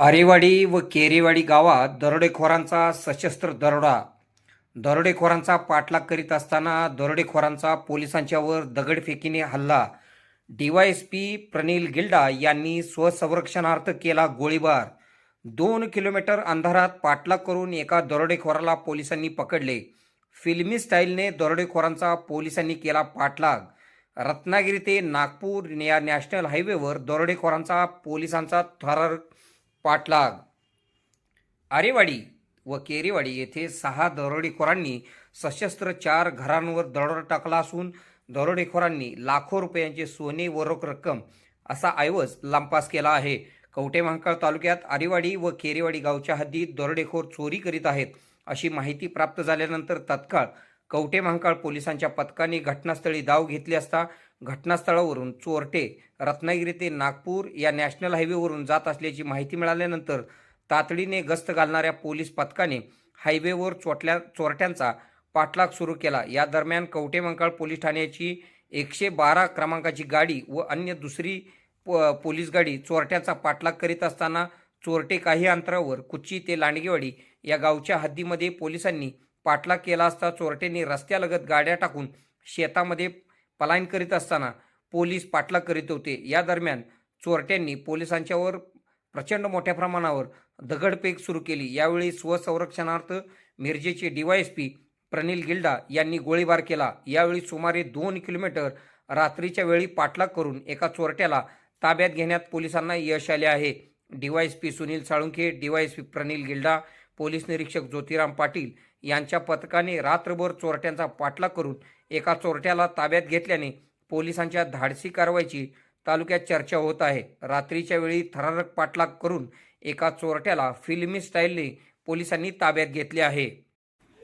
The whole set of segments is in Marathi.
आरेवाडी व केरेवाडी गावात दरोडेखोरांचा सशस्त्र दरोडा. दरोडेखोरांचा पाठलाग करीत असताना दरोडेखोरांचा पोलिसांच्यावर दगडफेकीने हल्ला. डीवायएसपी प्रनिल गिल्डा यांनी स्वसंरक्षणार्थ केला गोळीबार. दोन किलोमीटर अंधारात पाठलाग करून एका दरोडेखोराला पोलिसांनी पकडले. फिल्मी स्टाईलने दरोडेखोरांचा पोलिसांनी केला पाठलाग. रत्नागिरी ते नागपूर या नॅशनल हायवेवर दरोडेखोरांचा पोलिसांचा थरारक पाठलाग आरेवाडी व केरेवाडी येथे सहा दरोडेखोरांनी सशस्त्र चार घरांवर दरोडा टाकला असून दरोडेखोरांनी लाखो रुपयांचे सोने व रोख रक्कम असा ऐवज लांपास केला आहे. कवटे महांकाळ तालुक्यात आरेवाडी व केरेवाडी गावच्या हद्दीत दरोडेखोर चोरी करीत आहेत अशी माहिती प्राप्त झाल्यानंतर तत्काळ कवटे महांकाळ पोलिसांच्या पथकाने घटनास्थळी धाव घेतली असता घटनास्थळावरून चोरटे रत्नागिरी ते नागपूर या नॅशनल हायवेवरून जात असल्याची माहिती मिळाल्यानंतर तातडीने गस्त घालणाऱ्या पोलीस पथकाने हायवेवर चोटल्या चोरट्यांचा पाठलाग सुरू केला. या दरम्यान कवठे मंकाळ पोलीस ठाण्याची एकशे बारा क्रमांकाची गाडी व अन्य दुसरी प- पोलीस गाडी चोरट्याचा पाठलाग करीत असताना चोरटे काही अंतरावर कुच्ची ते लांडगेवाडी या गावच्या हद्दीमध्ये पोलिसांनी पाठलाग केला असता चोरटेंनी रस्त्यालगत गाड्या टाकून शेतामध्ये पलायन करीत असताना पोलीस पाठलाग करीत होते. या दरम्यान चोरट्यांनी पोलिसांच्यावर प्रचंड मोठ्या प्रमाणावर दगडफेक सुरू केली. यावेळी स्वसंरक्षणार्थ मिरजेचे डीवायएसपी प्रनिल गिल्डा यांनी गोळीबार केला. यावेळी सुमारे दोन किलोमीटर रात्रीच्या वेळी पाठलाग करून एका चोरट्याला ताब्यात घेण्यात पोलिसांना यश आले आहे. DYSP Sunil Salunkhe DYSP Pranil Gilda police निरीक्षक ज्योतिराम पाटील यांच्या पथकाने रात्रभर चोरट्यांचा पाठलाग करून एका चोरट्याला ताब्यात घेतल्याने पोलिसांच्या धाडसी कारवाईची तालुक्यात चर्चा होत आहे. रात्रीच्या वेळी थरारक पाठलाग करून एका चोरट्याला फिल्मी स्टाईलने पोलिसांनी ताब्यात घेतले आहे.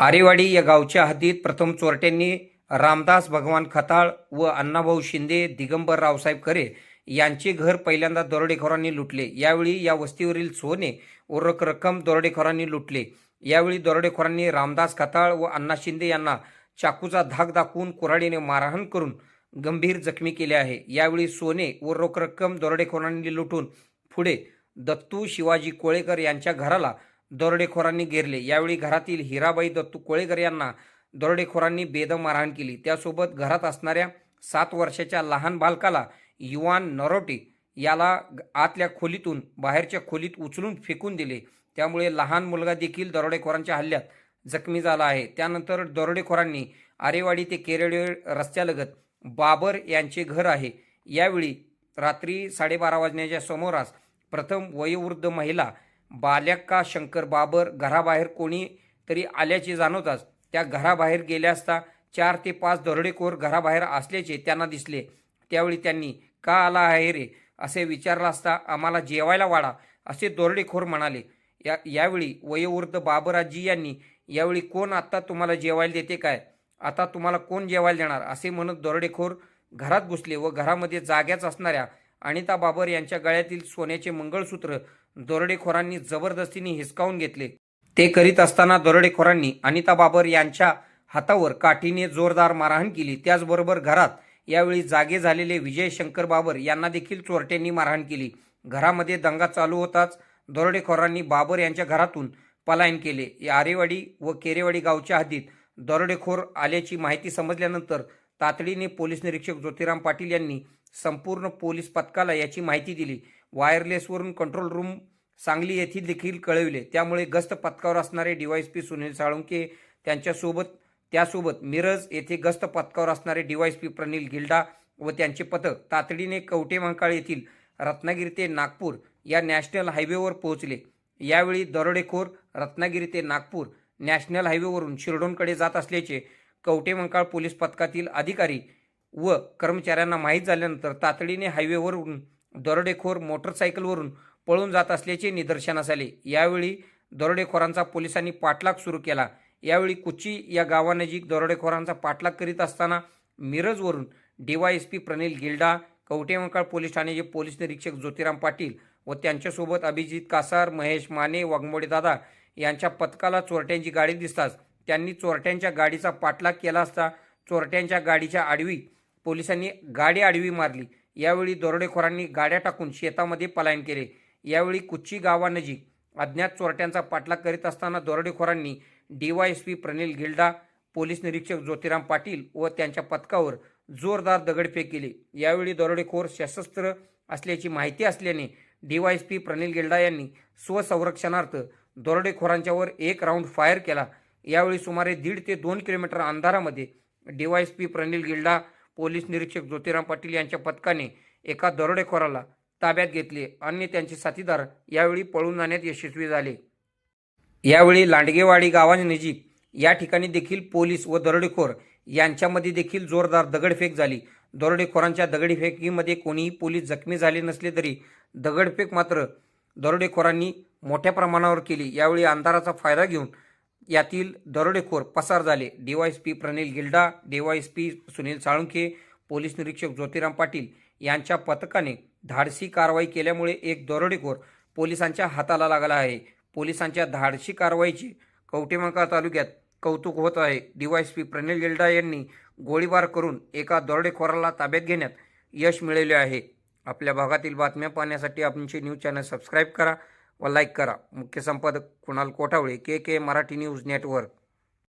आरेवाडी या गावच्या हद्दीत प्रथम चोरट्यांनी रामदास भगवान खताळ व अण्णाभाऊ शिंदे दिगंबर रावसाहेब खरे यांचे घर पहिल्यांदा दरोडेखोरांनी लुटले. यावेळी या वस्तीवरील सोने व रक्कम दरोडेखोरांनी लुटले. यावेळी दरोडेखोरांनी रामदास खताळ व अण्णा शिंदे यांना चाकूचा धाक दाखवून कुऱ्हाडीने मारहाण करून गंभीर जखमी केले आहे. यावेळी सोने व रोख रक्कम दरोडेखोरांनी लुटून पुढे दत्तू शिवाजी कोळेकर यांच्या घराला दरोडेखोरांनी घेरले. यावेळी घरातील हिराबाई दत्तू कोळेकर यांना दरोडेखोरांनी बेदम मारहाण केली. त्यासोबत घरात असणाऱ्या सात वर्षाच्या लहान बालकाला युवान नरोटे याला आतल्या खोलीतून बाहेरच्या खोलीत उचलून फेकून दिले. त्यामुळे लहान मुलगा देखील दरोडेखोरांच्या हल्ल्यात जखमी झाला आहे. त्यानंतर दरोडेखोरांनी आरेवाडी ते केरळे रस्त्यालगत बाबर यांचे घर आहे. यावेळी रात्री साडेबारा वाजण्याच्या समोरास प्रथम वयोवृद्ध महिला बाल्याक्का शंकर बाबर घराबाहेर कोणी तरी आल्याचे जाणवताच त्या घराबाहेर गेल्या असता चार ते पाच दरोडेखोर घराबाहेर असल्याचे त्यांना दिसले. त्यावेळी त्यांनी का आला आहे रे? असे विचारला असता आम्हाला जेवायला वाढा असे दरोडेखोर म्हणाले. या यावेळी वयोवृद्ध बाबराजी यांनी यावेळी कोण आत्ता तुम्हाला जेवायला देते काय? आता तुम्हाला कोण जेवायला देणार? असे म्हणत दरोडेखोर घरात घुसले व घरामध्ये जाग्याच असणाऱ्या अनिता बाबर यांच्या गळ्यातील सोन्याचे मंगळसूत्र दरोडेखोरांनी जबरदस्तीने हिसकावून घेतले. ते करीत असताना दरोडेखोरांनी अनिता बाबर यांच्या हातावर काठीने जोरदार मारहाण केली. त्याचबरोबर घरात यावेळी जागे झालेले विजय शंकर बाबर यांना देखील चोरट्यांनी मारहाण केली. घरामध्ये दंगा चालू होताच दरोडेखोरांनी बाबर यांच्या घरातून पलायन केले. या आरेवाडी व केरेवाडी गावच्या हद्दीत दरोडेखोर आल्याची माहिती समजल्यानंतर तातडीने पोलीस निरीक्षक ज्योतिराम पाटील यांनी संपूर्ण पोलीस पथकाला याची माहिती दिली. वायरलेसवरून कंट्रोल रूम सांगली येथील देखील कळविले. त्यामुळे गस्त पथकावर असणारे डीवायएसपी सुनील साळुंके त्यांच्यासोबत त्यासोबत मिरज येथे गस्त पथकावर असणारे डीवायएसपी प्रनिल गिल्डा व त्यांचे पथक तातडीने कवटे महाकाळ येथील रत्नागिरी ते नागपूर या नॅशनल हायवेवर पोहोचले. यावेळी दरोडेखोर रत्नागिरी ते नागपूर नॅशनल हायवेवरून शिरडोनकडे जात असल्याचे कवटेमंकाळ पोलीस पथकातील अधिकारी व कर्मचाऱ्यांना माहीत झाल्यानंतर तातडीने हायवेवरून दरोडेखोर मोटरसायकलवरून पळून जात असल्याचे निदर्शनास आले. यावेळी दरोडेखोरांचा पोलिसांनी पाठलाग सुरू केला. यावेळी कुची या गावानजीक दरोडेखोरांचा पाठलाग करीत असताना मिरजवरून डीवायएसपी प्रनिल गिल्डा कवटेमंकाळ पोलीस ठाण्याचे पोलीस निरीक्षक ज्योतिराम पाटील व त्यांच्यासोबत अभिजित कासार महेश माने वाघमोडे दादा यांच्या पथकाला चोरट्यांची गाडी दिसताच त्यांनी चोरट्यांच्या गाडीचा पाठलाग केला असता चोरट्यांच्या गाडीच्या आडवी पोलिसांनी गाडी आडवी मारली. यावेळी दरोडेखोरांनी गाड्या टाकून शेतामध्ये पलायन केले. यावेळी कुच्ची गावानजीक अज्ञात चोरट्यांचा पाठलाग करीत असताना दरोडेखोरांनी डीवायएसपी प्रणिल गिल्डा पोलीस निरीक्षक ज्योतिराम पाटील व त्यांच्या पथकावर जोरदार दगडफेक केली. यावेळी दरोडेखोर सशस्त्र असल्याची माहिती असल्याने डीवायएसपी प्रनिल गिल्डा यांनी स्वसंरक्षणार्थ दरोडेखोरांच्यावर एक राऊंड फायर केला. यावेळी सुमारे दीड ते दोन किलोमीटर अंधारामध्ये डीवायएसपी प्रनिल गिल्डा पोलीस निरीक्षक ज्योतिराम पाटील यांच्या पथकाने एका दरोडेखोराला ताब्यात घेतले आणि त्यांचे साथीदार यावेळी पळून जाण्यात यशस्वी झाले. यावेळी लांडगेवाडी गावानजीक या ठिकाणी देखील पोलीस व दरोडेखोर यांच्यामध्ये देखील जोरदार दगडफेक झाली. दरोडेखोरांच्या दगडफेकीमध्ये कोणीही पोलीस जखमी झाले नसले तरी दगडफेक मात्र दरोडेखोरांनी मोठ्या प्रमाणावर केली. यावेळी अंधाराचा फायदा घेऊन यातील दरोडेखोर पसार झाले. DYSP Pranil Gilda DYSP Sunil Salunkhe police निरीक्षक ज्योतिराम पाटील यांच्या पथकाने धाडसी कारवाई केल्यामुळे एक दरोडेखोर पोलिसांच्या हाताला लागला आहे. पोलिसांच्या धाडसी कारवाईची कवटेमाका तालुक्यात कौतुक होत आहे. डीवायएसपी प्रनिल गिल्डा यांनी गोळीबार करून एका दरोडेखोराला ताब्यात घेण्यात यश मिळवले आहे. आपल्या भागातील बातम्या पाहण्यासाठी आमचे न्यूज चॅनल सबस्क्राईब करा व लाईक करा. मुख्य संपादक Kunal Kothawale K K Marathi news network.